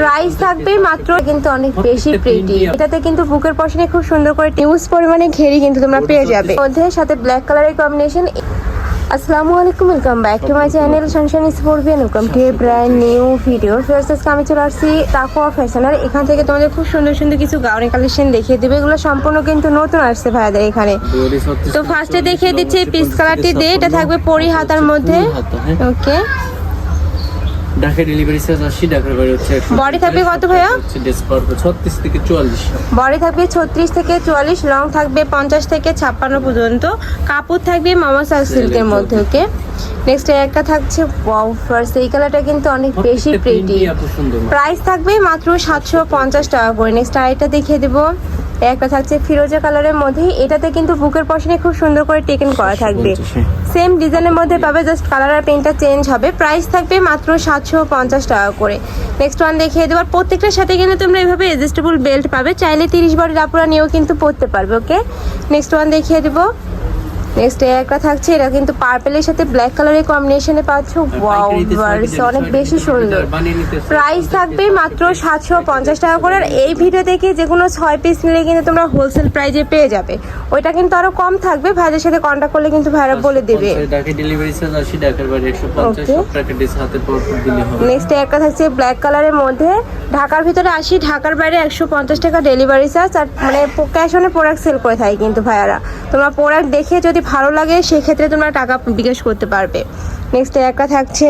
Price থাকবে মাত্র কিন্তু অনেক বেশি প্রিটি এটাতে কিন্তু বুকের পশনে খুব সুন্দর করে নিউজ পরিমাণে ঘেরি কিন্তু তোমরা পেয়ে যাবে। মধ্যে সাথে ব্ল্যাক কালারের কম্বিনেশন আসসালামু আলাইকুম welcome back to my channel sunshine স্পোর্টবিয়ান welcome to brand new video first আজকে আমি চলে আসছি তাকুয়া ফ্যাশনার এখান থেকে তোমাদের খুব সুন্দর সুন্দর কিছু গাউনের কালেকশন দেখিয়ে দেবে। এগুলো সম্পূর্ণ কিন্তু নতুন আসছে ভাইয়াদের এখানে। তো ফার্স্টে দেখিয়ে দিচ্ছি পিস কালারটি দিয়ে। এটা থাকবে পরি হাতার মধ্যে। ওকে ঢাকা ডেলিভারি চার্জ আশি টাকার বাড়ি হচ্ছে Body থাকবে কত ভাইয়া? ছত্রিশ থেকে চুয়াল্লিশ। বডি থাকবে ছত্রিশ থেকে চুয়াল্লিশ লং থাকবে পঞ্চাশ থেকে ছাপ্পান্ন পর্যন্ত। কাপড় থাকবে মামা সাল সিল্কের মধ্যে ওকে নেক্সট একটা থাকছে ওয়াও ফার্স্ট এই কালারটা কিন্তু অনেক বেশি প্রিটি প্রাইস থাকবে মাত্র সাতশো পঞ্চাশ টাকা করে। নেক্সট আরেকটা দেখিয়ে দেবো। একটা থাকছে ফিরোজা কালারের মধ্যে এটাতে কিন্তু বুকের পশনে খুব সুন্দর করে টেকেন করা থাকবে। সেম ডিজাইনের মধ্যে পাবে জাস্ট কালার আর পেনটা চেঞ্জ হবে। প্রাইস থাকবে মাত্র সাতশো পঞ্চাশ টাকা করে। নেক্সট ওয়ান দেখিয়ে দেবো। আর প্রত্যেকটার সাথে কিন্তু তোমরা এভাবে এডজাস্টেবল বেল্ট পাবে। চাইলে তিরিশ বডির আপুরা নিয়েও কিন্তু পরতে পারবে ওকে নেক্সট ওয়ান দেখিয়ে দেবো। নেক্সট একটা থাকছে এটা কিন্তু পার্পেলের সাথে ব্ল্যাক কালারের কম্বিনেশনে পাচ্ছ। ওয়াও ভার্স অনেক বেশি সুন্দর। প্রাইস থাকবে মাত্র সাতশো পঞ্চাশ টাকা করে আর এই ভিডিও থেকে যে কোনো ছয় পিস নিলে কিন্তু তোমরা হোলসেল প্রাইজে পেয়ে যাবে। ওইটা কিন্তু আরও কম থাকবে ভাইদের সাথে কন্ট্যাক্ট করলে কিন্তু ভাইরা বলে দেবে। নেক্সট একটা থাকছে ব্ল্যাক কালারের মধ্যে। ঢাকার ভিতরে আসি ঢাকার বাইরে একশো পঞ্চাশ টাকা ডেলিভারি চার্জ আর মানে ক্যাশ অনে প্রোডাক্ট সেল করে থাকে কিন্তু ভাইয়ারা। তোমরা প্রোডাক্ট দেখে যদি ভালো লাগে, সেক্ষেত্রে তোমরা টাকা বিকাশ করতে পারবে। নেক্সট একটা থাকছে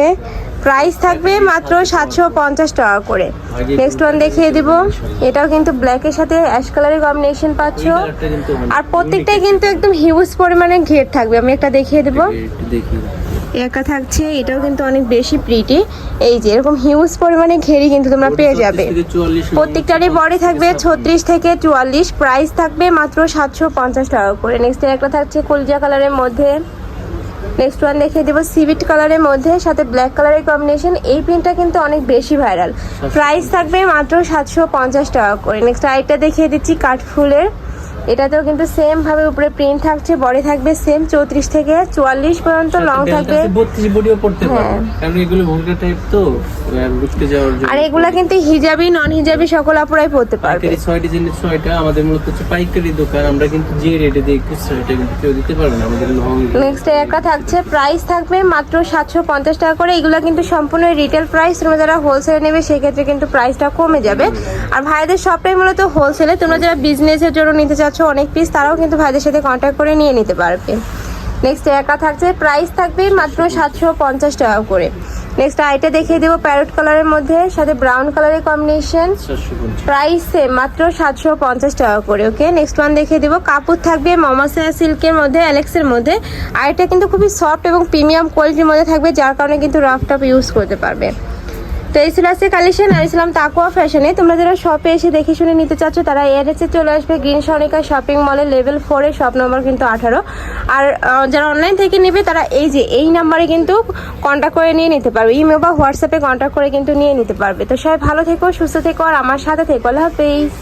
প্রাইস থাকবে মাত্র সাতশো পঞ্চাশ টাকা করে। নেক্সট ওয়ান দেখিয়ে দিব, এটাও কিন্তু ব্ল্যাকের সাথে অ্যাশ কালারের কম্বিনেশন পাচ্ছ। আর প্রত্যেকটাই কিন্তু একদম হিউজ পরিমাণে ঘের থাকবে। আমি একটা দেখিয়ে দেবো। একা থাকছে এটাও কিন্তু অনেক বেশি প্রিটি এই যে এরকম হিউজ পরিমাণে ঘেরি কিন্তু তোমরা পেয়ে যাবে। 36 থেকে 44 প্রত্যেকটারই বডি থাকবে ছত্রিশ থেকে চুয়াল্লিশ প্রাইস থাকবে মাত্র সাতশো পঞ্চাশ টাকা করে। নেক্সট একটা থাকছে কলজা কালারের মধ্যে। নেক্সট ওয়ান দেখিয়ে দেবো সিভিট কালারের মধ্যে সাথে ব্ল্যাক কালারের কম্বিনেশন এই প্রিন্টটা কিন্তু অনেক বেশি ভাইরাল প্রাইস থাকবে মাত্র সাতশো পঞ্চাশ টাকা করে। নেক্সট আরেকটা দেখিয়ে দিচ্ছি কাঠফুলের। এটাতেও কিন্তু সেম ভাবে উপরে প্রিন্ট থাকছে বডি থাকবে সেম চৌত্রিশ থেকে চুয়াল্লিশ পর্যন্ত লং থাকবে। বত্রিশ বডিও পড়তে পারবে হ্যাঁ। কারণ এগুলো ভুলকা টাইপ তো আর ঘুরতে যাওয়ার জন্য। আর এগুলা কিন্তু হিজাবি নন হিজাবি সকল আপুরাই পড়তে পারবে। পাইকারি ছয় ডিজাইনের ছয়টা আমাদের মূলত হচ্ছে পাইকারি দোকান। আমরা কিন্তু যে রেটে দিই খুচরা রেটে কিন্তু কেউ দিতে পারবে না আমাদের লং নেক্সট একটা থাকছে প্রাইস থাকবে মাত্র সাতশো পঞ্চাশ টাকা করে। এগুলো কিন্তু সম্পূর্ণ রিটেল প্রাইস তোমরা যারা হোলসেলে নেবে সেক্ষেত্রে কিন্তু প্রাইসটা কমে যাবে। আর ভাইদের শপটাই মূলত হোলসেলে তোমরা যারা বিজনেসের জন্য নিতে চাচ্ছ অনেক পিস তারাও কিন্তু ভাইদের সাথে কন্ট্যাক্ট করে নিয়ে নিতে পারবে। নেক্সট একা থাকছে প্রাইস থাকবে মাত্র সাতশো পঞ্চাশ টাকা করে। নেক্সট আইটা দেখিয়ে দেবো প্যারট কালারের মধ্যে সাথে ব্রাউন কালারের কম্বিনেশন প্রাইস সেম মাত্র সাতশো পঞ্চাশ টাকা করে ওকে নেক্সট ওয়ান দেখিয়ে দেবো কাপড় থাকবে মামাসা সিল্কের মধ্যে অ্যালেক্সের মধ্যে। আইটা কিন্তু খুবই সফট এবং প্রিমিয়াম কোয়ালিটির মধ্যে থাকবে যার কারণে কিন্তু রাফ টাপ ইউজ করতে পারবে। তো এই ছিল আজকে কালেকশন আর ইসলাম তাকুয়া ফ্যাশনে। তোমরা যারা শপে এসে দেখে শুনে নিতে চাচ্ছ, তারা এয়ারএসে চলে আসবে গ্রিন সনিকা শপিং মলের লেভেল ফোরে শপ নম্বর কিন্তু আঠারো। আর যারা অনলাইন থেকে নেবে, তারা এই যে, এই নাম্বারে কিন্তু কন্ট্যাক্ট করে নিয়ে নিতে পারবে। ইমেল বা হোয়াটসঅ্যাপে কন্ট্যাক্ট করে কিন্তু নিয়ে নিতে পারবে। তো সবাই ভালো থেকো, সুস্থ থেকো, আর আমার সাথে থেকো। আল্লাহ হাফেজ।